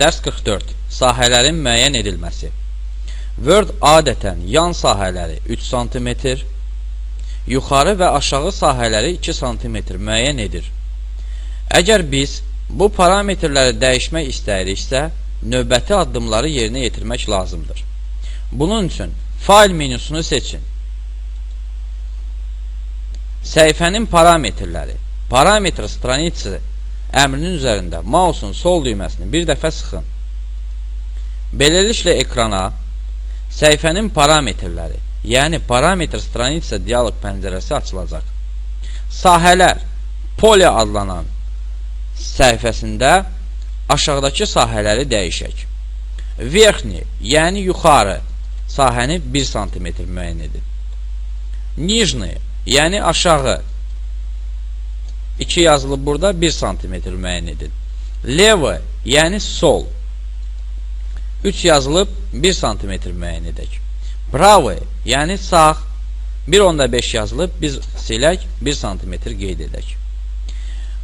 Dərs 44. Sahələrin müəyyən edilməsi. Word adətən yan sahələri 3 sm, yuxarı və aşağı sahələri 2 sm müəyyən edir. Əgər biz bu parametrləri dəyişmək istəyiriksə, növbəti addımları yerinə yetirmək lazımdır. Bunun üçün fayl menüsünü seçin. Səhifənin parametrləri. Parametr stranitsi əmrinin üzərində mausun sol düyməsini bir dəfə sıxın. Beləliklə ekrana səhifənin parametrləri, yəni parametr stranitsa dialoq pəncərəsi açılacaq. Sahələr polya adlanan səhifəsində aşağıdakı sahələri dəyişək. Verxni, yəni yuxarı sahəni 1 sm müəyyən edin. Nijni, yəni aşağı 2 yazılıb burada 1 sm müəyyən edin. Levo, yəni sol 3 yazılıb 1 sm müəyyən edək. Bravo, yəni sağ 1.5 yazılıb biz silək 1 sm qeyd edək.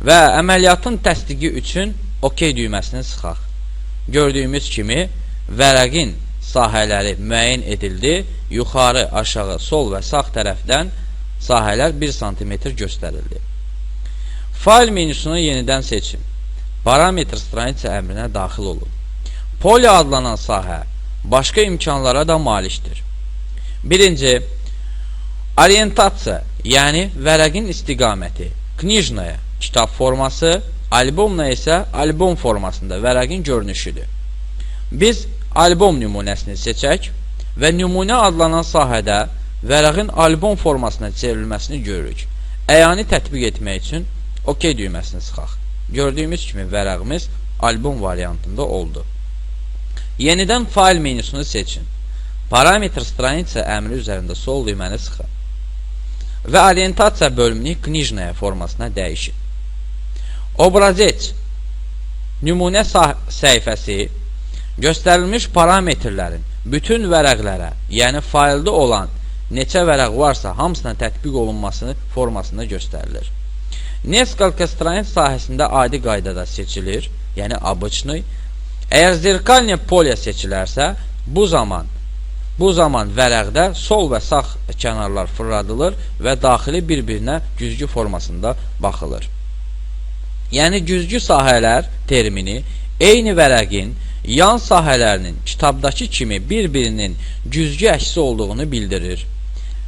Və əməliyyatın təsdiqi üçün OK düyməsini sıxaq. Gördüyümüz kimi vərəqin sahələri müəyyən edildi. Yuxarı, aşağı, sol və sağ tərəfdən sahələr 1 sm göstərildi. Fayl menüsünü yenidən seçin. Parametr stranitsə əmrinə daxil olun. Poli adlanan sahə başqa imkanlara da malikdir. Birinci, orientasiya, yəni vərəqin istiqaməti, knijnaya, kitab forması, albomla isə albom formasında vərəqin görünüşüdür. Biz albom nümunəsini seçək və nümunə adlanan sahədə vərəqin albom formasına çevrilməsini görürük. Əyani tətbiq etmək üçün OK düyməsini sıxaq. Gördüyümüz kimi vərəqimiz albom variantında oldu. Yenidən fayl menüsünü seçin. Parametr stranitsa əmri üzərində sol düyməni sıxın. Və orientasiya bölümünü knijnaya formasına dəyişin. Obrazec nümunə səhifəsi göstərilmiş parametrlərin bütün vərəqlərə, yəni faylda olan neçə vərəq varsa hamısına tətbiq olunmasını formasında göstərilir. Neskalka stranit sahəsində adi qaydada seçilir, yəni abıçlı. Əgər zerkalniya polya seçilərsə, bu zaman bu zaman vərəqdə sol və sağ kənarlar fırladılır və daxili bir-birinə güzgü formasında baxılır. Yəni güzgü sahələr termini eyni vərəqin yan sahələrinin kitabdakı kimi bir-birinin güzgü əksi olduğunu bildirir.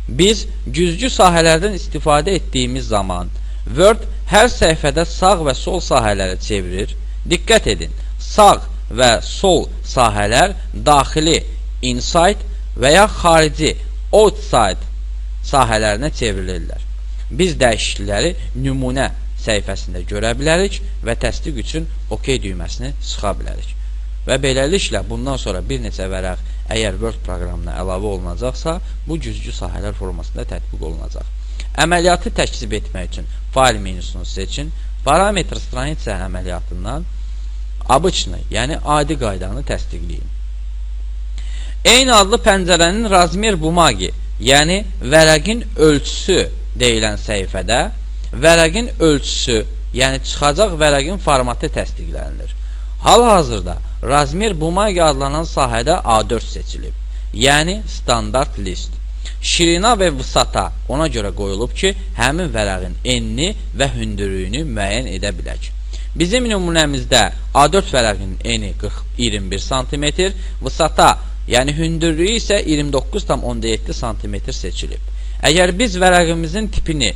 Biz güzgü sahələrdən istifadə etdiyimiz zaman Word hər səhifədə sağ və sol sahələri çevirir. Diqqət edin, sağ və sol sahələr daxili inside və ya xarici outside sahələrinə çevrilirlər. Biz dəyişiklikləri nümunə səhifəsində görə bilərik və təsdiq üçün OK düyməsini sıxa bilərik. Və beləliklə bundan sonra bir neçə vərəq əgər Word proqramına əlavə olunacaqsa, bu güzgü sahələr formasında tətbiq olunacaq. Əməliyyatı təkzib etmək üçün fayl menüsünü seçin. Parametr stranitsə əməliyyatından abıçını, yəni adi qaydanı təsdiqləyin. Eyni adlı pəncərənin razmer bumagi, yəni vərəqin ölçüsü deyilən səhifədə vərəqin ölçüsü, yəni çıxacaq vərəqin formatı təsdiqlənilir. Hal-hazırda razmer bumagi adlanan sahədə A4 seçilib, yəni standart list. Şirina və vısata ona görə qoyulub ki, həmin vərəqin enini və hündürlüyünü müəyyən edə bilək. Bizim nümunəmizdə A4 vərəqinin eni 40, 21 cm, vısata, yəni hündürlüyü isə 29,7 cm seçilib. Əgər biz vərəqimizin tipini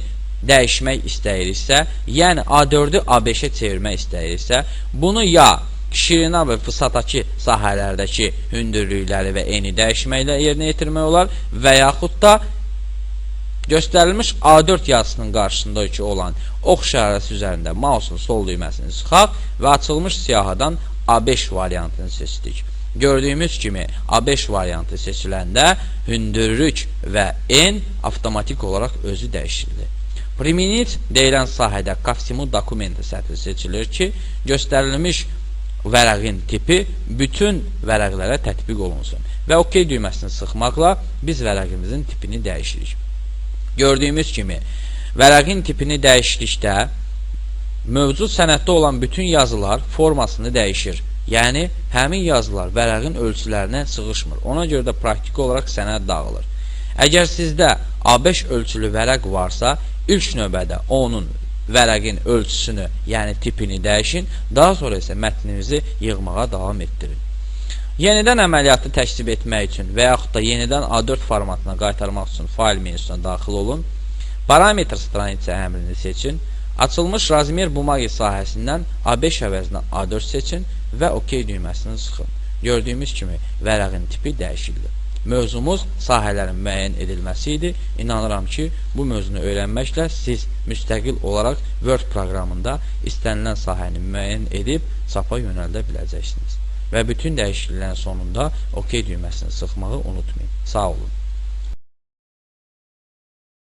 dəyişmək istəyiriksə, yəni A4-ü A5-ə çevirmək istəyiriksə, bunu ya Şirina və fısataki sahələrdəki hündürlükləri və eni dəyişməklə yerinə yetirmək olar və yaxud da göstərilmiş A4 yazısının qarşısındakı olan ox işarəsi üzərində mausun sol düyməsini sıxaq və açılmış siyahadan A5 variantını seçdik. Gördüyümüz kimi A5 variantı seçiləndə hündürlük və en avtomatik olaraq özü dəyişildi. Priminit deyilən sahədə Kafsimu dokumenti sətri seçilir ki, göstərilmiş vərəqin tipi bütün vərəqlərə tətbiq olunsun. Və OK düyməsini sıxmaqla biz vərəqimizin tipini dəyişirik. Gördüyümüz kimi, vərəqin tipini dəyişdikdə mövcud sənəddə olan bütün yazılar formasını dəyişir. Yəni, həmin yazılar vərəqin ölçülərinə sığışmır. Ona görə də praktiki olaraq sənəd dağılır. Əgər sizdə A5 ölçülü vərəq varsa, ilk növbədə onun vərəqin ölçüsünü, yəni tipini dəyişin, daha sonra isə mətninizi yığmağa davam etdirin. Yenidən əməliyyatı təksib etmək üçün və yaxud da yenidən A4 formatına qaytarmaq üçün fayl menüsünə daxil olun. Parametr stranitsə əmrini seçin. Açılmış razmer bumagi sahəsindən A5 əvəzinə A4 seçin və OK düyməsini sıxın. Gördüyümüz kimi vərəqin tipi dəyişildi. Mövzumuz sahələrin müəyyən edilməsi idi. İnanıram ki, bu mövzunu öyrənməklə siz müstəqil olaraq Word proqramında istənilən sahəni müəyyən edib çapa yönəldə biləcəksiniz. Və bütün dəyişikliklərin sonunda OK düyməsini sıxmağı unutmayın. Sağ olun.